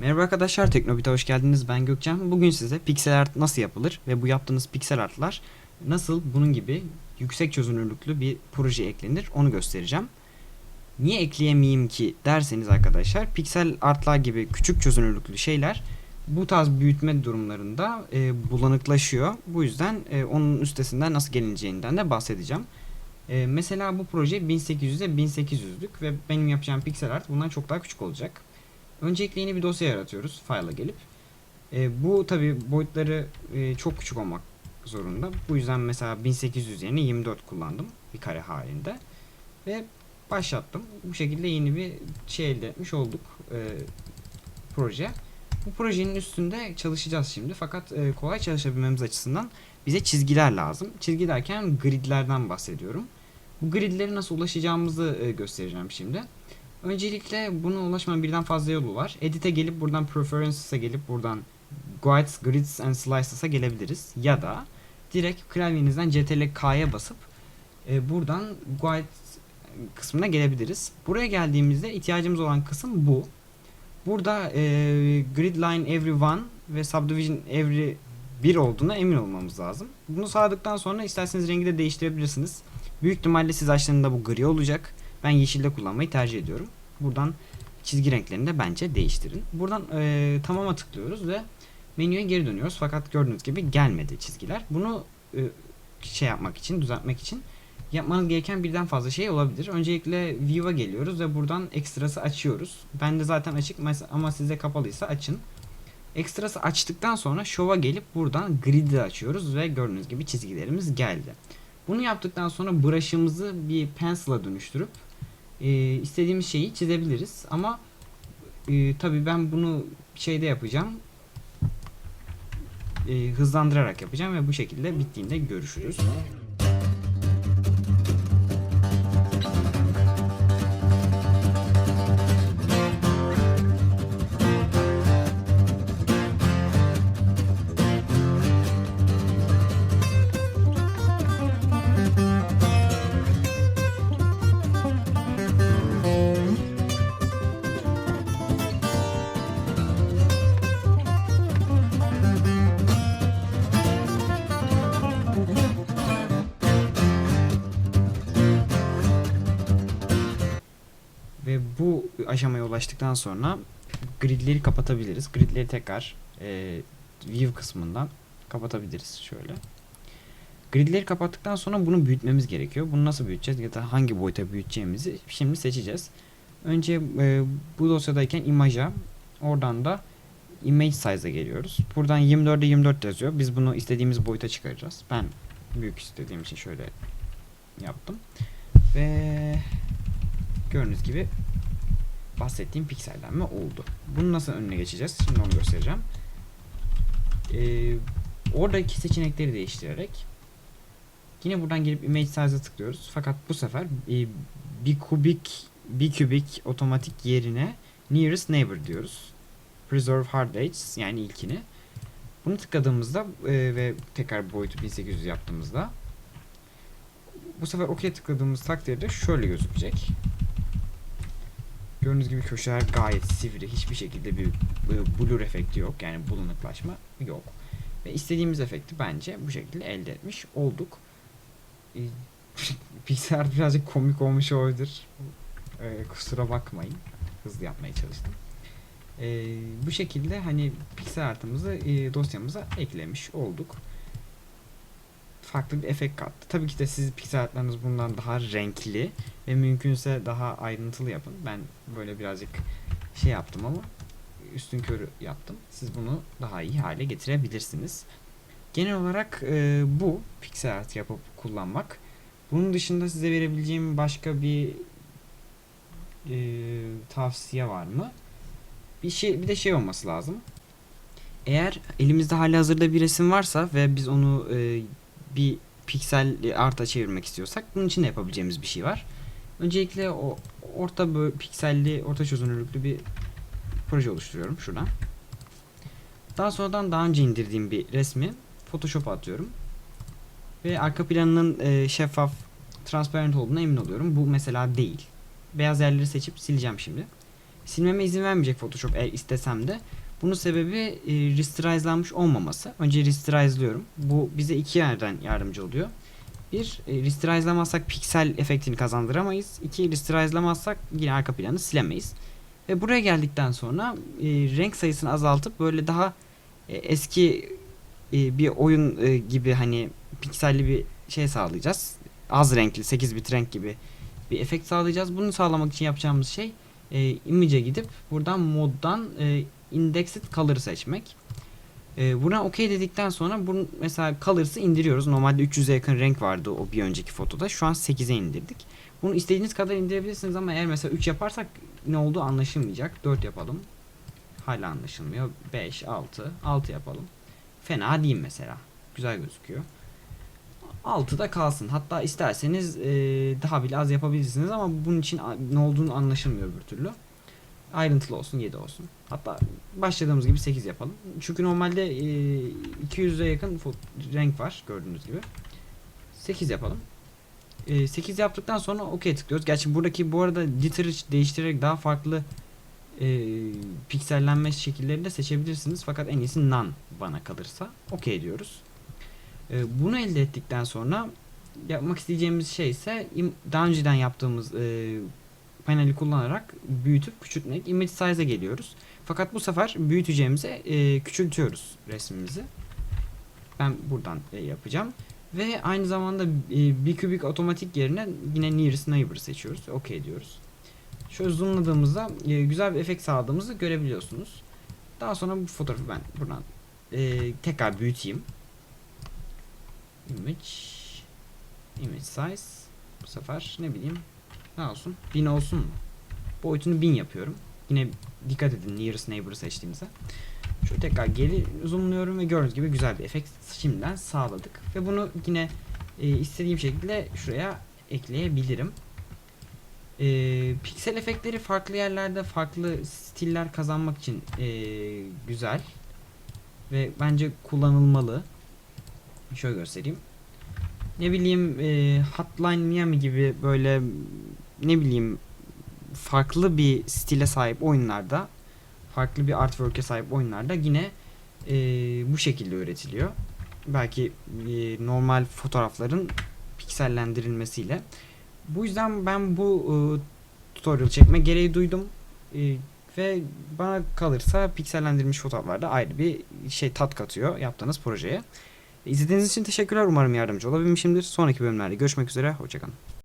Merhaba arkadaşlar, Teknobit'e hoş geldiniz. Ben Gökçen. Bugün size piksel art nasıl yapılır ve bu yaptığınız piksel artlar nasıl bunun gibi yüksek çözünürlüklü bir proje eklenir onu göstereceğim. Niye ekleyemeyeyim ki derseniz arkadaşlar, piksel artlar gibi küçük çözünürlüklü şeyler bu tarz büyütme durumlarında e, bulanıklaşıyor. Bu yüzden e, onun üstesinden nasıl gelineceğinden de bahsedeceğim. E, mesela bu proje 1800'e 1800'lük ve benim yapacağım piksel art bundan çok daha küçük olacak. Öncelikle yeni bir dosya yaratıyoruz file'a gelip. E, bu tabi boyutları e, çok küçük olmak zorunda. Bu yüzden mesela 1800 yerine 24 kullandım bir kare halinde. Ve başlattım. Bu şekilde yeni bir şey elde etmiş olduk. E, proje. Bu projenin üstünde çalışacağız şimdi. Fakat e, kolay çalışabilmemiz açısından bize çizgiler lazım. Çizgi derken gridlerden bahsediyorum. Bu gridlere nasıl ulaşacağımızı e, göstereceğim şimdi. Öncelikle buna ulaşmanın birden fazla yolu var. Edit'e gelip buradan Preferences'a gelip buradan Guides, Grids and Slices'a gelebiliriz. Ya da direkt klavyenizden Ctrl K'ya basıp e, buradan Guides kısmına gelebiliriz. Buraya geldiğimizde ihtiyacımız olan kısım bu. Burada e, Grid Line Every One ve Subdivision Every 1 olduğuna emin olmamız lazım. Bunu sağladıktan sonra isterseniz rengi de değiştirebilirsiniz. Büyük ihtimalle siz açtığında bu gri olacak. Ben yeşilde kullanmayı tercih ediyorum. Buradan çizgi renklerini de bence değiştirin. Buradan e, tamama tıklıyoruz ve menüye geri dönüyoruz. Fakat gördüğünüz gibi gelmedi çizgiler. Bunu e, şey yapmak için, düzeltmek için yapmanız gereken birden fazla şey olabilir. Öncelikle View'a geliyoruz ve buradan ekstrası açıyoruz. Bende zaten açık ama size kapalıysa açın. Ekstrası açtıktan sonra Show'a gelip buradan Grid'i açıyoruz ve gördüğünüz gibi çizgilerimiz geldi. Bunu yaptıktan sonra brush'ımızı bir pencil'a dönüştürüp e, istediğimiz şeyi çizebiliriz. Ama e, tabii ben bunu şeyde yapacağım. E, hızlandırarak yapacağım ve bu şekilde bittiğinde görüşürüz. Bu aşamaya ulaştıktan sonra gridleri kapatabiliriz. Gridleri tekrar e, view kısmından kapatabiliriz şöyle. Gridleri kapattıktan sonra bunu büyütmemiz gerekiyor. Bunu nasıl büyüteceğiz ya da hangi boyuta büyüteceğimizi şimdi seçeceğiz. Önce e, bu dosyadayken imaja oradan da image size'a geliyoruz. Buradan 24'e 24 yazıyor. Biz bunu istediğimiz boyuta çıkaracağız. Ben büyük istediğim için şöyle yaptım. Ve gördüğünüz gibi bahsettiğim piksellenme oldu. Bunu nasıl önüne geçeceğiz? Şimdi onu göstereceğim. Ee, oradaki seçenekleri değiştirerek yine buradan gelip image size'a tıklıyoruz. Fakat bu sefer e, bir kubik bir kübik otomatik yerine nearest neighbor diyoruz. Preserve hard edges yani ilkini. Bunu tıkladığımızda e, ve tekrar boyutu 1800 yaptığımızda bu sefer OK'ye tıkladığımız takdirde şöyle gözükecek. Gördüğünüz gibi köşeler gayet sivri. Hiçbir şekilde bir e, blur efekti yok. Yani bulanıklaşma yok. Ve istediğimiz efekti bence bu şekilde elde etmiş olduk. E, Pixar art birazcık komik olmuş olabilir. E, kusura bakmayın. Hızlı yapmaya çalıştım. E, bu şekilde hani piksel artımızı e, dosyamıza eklemiş olduk. Farklı bir efekt kattı. Tabii ki de siz piksel artlarınız bundan daha renkli ve mümkünse daha ayrıntılı yapın. Ben böyle birazcık şey yaptım ama üstün körü yaptım. Siz bunu daha iyi hale getirebilirsiniz. Genel olarak e, bu piksel art yapıp kullanmak. Bunun dışında size verebileceğim başka bir e, tavsiye var mı? Bir şey bir de şey olması lazım. Eğer elimizde hali hazırda bir resim varsa ve biz onu e, bir piksel arta çevirmek istiyorsak bunun için de yapabileceğimiz bir şey var. Öncelikle o orta pikselli, orta çözünürlüklü bir proje oluşturuyorum şuradan. Daha sonradan daha önce indirdiğim bir resmi Photoshop'a atıyorum. Ve arka planının e, şeffaf, transparent olduğuna emin oluyorum. Bu mesela değil. Beyaz yerleri seçip sileceğim şimdi. silmeme izin vermeyecek Photoshop eğer istesem de. Bunun sebebi e, rasterize'lanmış olmaması. Önce rasterize'lıyorum. Bu bize iki yerden yardımcı oluyor. Bir, e, rasterize'lamazsak piksel efektini kazandıramayız. İki, rasterize'lamazsak yine arka planı silemeyiz. Ve buraya geldikten sonra e, renk sayısını azaltıp böyle daha e, eski e, bir oyun e, gibi hani pikselli bir şey sağlayacağız. Az renkli 8 bit renk gibi bir efekt sağlayacağız. Bunu sağlamak için yapacağımız şey e, image'e gidip buradan moddan e, indexed color seçmek. E, buna OK dedikten sonra bunu mesela colors'ı indiriyoruz. Normalde 300'e yakın renk vardı o bir önceki fotoda. Şu an 8'e indirdik. Bunu istediğiniz kadar indirebilirsiniz ama eğer mesela 3 yaparsak ne olduğu anlaşılmayacak. 4 yapalım. Hala anlaşılmıyor. 5, 6, 6 yapalım. Fena değil mesela. Güzel gözüküyor. 6'da kalsın. Hatta isterseniz e, daha bile az yapabilirsiniz ama bunun için ne olduğunu anlaşılmıyor bir türlü. Ayrıntılı olsun 7 olsun. Hatta başladığımız gibi 8 yapalım. Çünkü normalde e, 200'e yakın renk var gördüğünüz gibi. 8 yapalım. E, 8 yaptıktan sonra OK tıklıyoruz. Gerçi buradaki bu arada ditter'ı değiştirerek daha farklı e, piksellenme şekillerini de seçebilirsiniz. Fakat en iyisi none bana kalırsa. OK diyoruz. E, bunu elde ettikten sonra yapmak isteyeceğimiz şey ise daha önceden yaptığımız e, paneli kullanarak büyütüp küçültmek. Image size'e geliyoruz. Fakat bu sefer büyüteceğimize e, küçültüyoruz resmimizi. Ben buradan e, yapacağım. Ve aynı zamanda e, bir kübik otomatik yerine yine nearest neighbor seçiyoruz. OK diyoruz. Şöyle zoomladığımızda e, güzel bir efekt sağladığımızı görebiliyorsunuz. Daha sonra bu fotoğrafı ben buradan e, tekrar büyüteyim. Image Image size bu sefer ne bileyim ne olsun 1000 olsun mu? Boyutunu 1000 yapıyorum. Yine dikkat edin nearest neighbor'ı seçtiğimize. Şöyle tekrar geri zoomluyorum ve gördüğünüz gibi güzel bir efekt şimdiden sağladık. Ve bunu yine e, istediğim şekilde şuraya ekleyebilirim. E, piksel efektleri farklı yerlerde farklı stiller kazanmak için e, güzel. Ve bence kullanılmalı. Şöyle göstereyim. Ne bileyim e, Hotline Miami gibi böyle ne bileyim farklı bir stile sahip oyunlarda farklı bir artwork'e sahip oyunlarda yine e, bu şekilde üretiliyor. Belki e, normal fotoğrafların piksellendirilmesiyle. Bu yüzden ben bu e, tutorial çekme gereği duydum. E, ve bana kalırsa piksellendirilmiş fotoğraflarda ayrı bir şey tat katıyor yaptığınız projeye. İzlediğiniz için teşekkürler. Umarım yardımcı olabilmişimdir. Sonraki bölümlerde görüşmek üzere. Hoşçakalın.